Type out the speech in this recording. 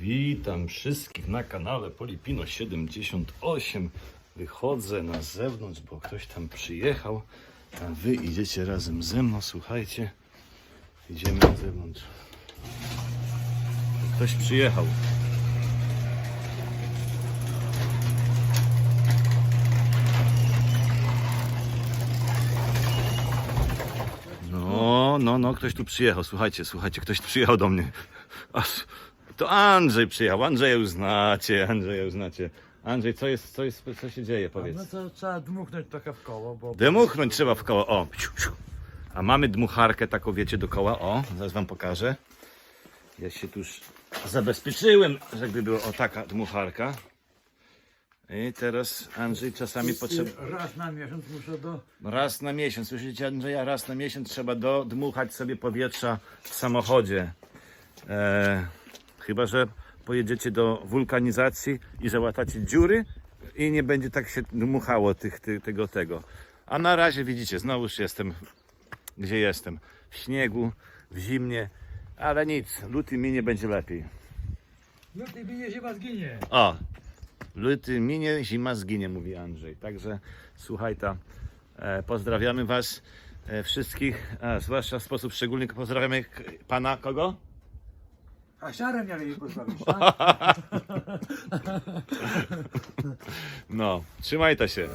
Witam wszystkich na kanale Polipino 78. Wychodzę na zewnątrz, bo ktoś tam przyjechał, a wy idziecie razem ze mną. Słuchajcie, idziemy na zewnątrz. Ktoś przyjechał. No, no, no, ktoś tu przyjechał. Słuchajcie, słuchajcie, ktoś przyjechał do mnie. Aż, to Andrzej przyjechał. Andrzeja już znacie, Andrzeja już znacie. Andrzej, co jest, co jest, co się dzieje, powiedz. No to trzeba dmuchnąć trochę w koło, bo... Dmuchnąć trzeba w koło, o. A mamy dmucharkę taką, wiecie, dookoła, o. Zaraz wam pokażę. Ja się tu już zabezpieczyłem, żeby była o taka dmucharka. I teraz Andrzej czasami potrzeba... Raz na miesiąc muszę do... Raz na miesiąc, słyszycie Andrzeja? Raz na miesiąc trzeba dodmuchać sobie powietrza w samochodzie. E, chyba, że pojedziecie do wulkanizacji i załatacie dziury i nie będzie tak się dmuchało tych, tych, tego, tego. A na razie widzicie, znowuż jestem, gdzie jestem. W śniegu, w zimnie, ale nic, luty minie będzie lepiej. No ty mnie się zginie. O, luty minie, zima zginie, mówi Andrzej. Także słuchaj ta, e, pozdrawiamy Was e, wszystkich, a zwłaszcza w sposób szczególny pozdrawiamy Pana kogo? A siarę mieli postawić, tak? No, trzymajcie się.